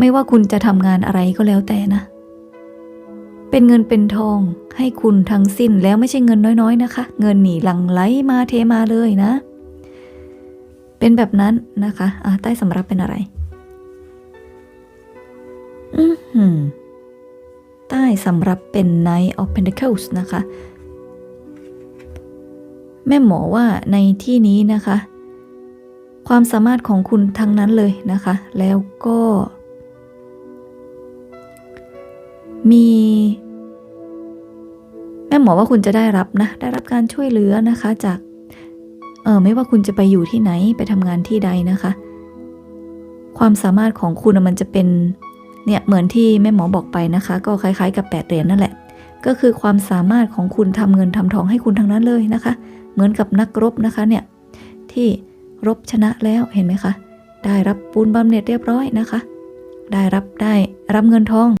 ไม่ว่าคุณจะทำงานอะไรก็แล้วแต่นะ เป็นเงินเป็นทองให้คุณทั้งสิ้นแล้วไม่ใช่เงินน้อยๆนะคะ เงินหนีหลังไหลมาเทมาเลยนะ เป็นแบบนั้นนะคะอาใต้สำรับเป็นอะไร อือหือใต้สำรับเป็น Knight of Pentacles นะคะ แม่หมอว่าในที่นี้นะคะ ความสามารถของคุณทั้งนั้นเลยนะคะ แล้วก็ มี แม่หมอว่าคุณจะได้รับนะ ได้รับการช่วยเหลือนะคะจาก เออไม่ว่าคุณจะไปอยู่ที่ไหนไปทำงานที่ใดนะคะ ความสามารถของคุณมันจะเป็น เนี่ยเหมือนที่แม่หมอบอกไปนะคะ ก็คล้ายๆกับแปดเหรียญนั่นแหละ ก็คือความสามารถของคุณทำเงินทำทองให้คุณทั้งนั้นเลยนะคะ เหมือนกับนักรบนะคะเนี่ยที่รบชนะแล้วเห็นไหมคะ ได้รับปูนบำเหน็จเรียบร้อยนะคะ ได้รับได้รับเงินทอง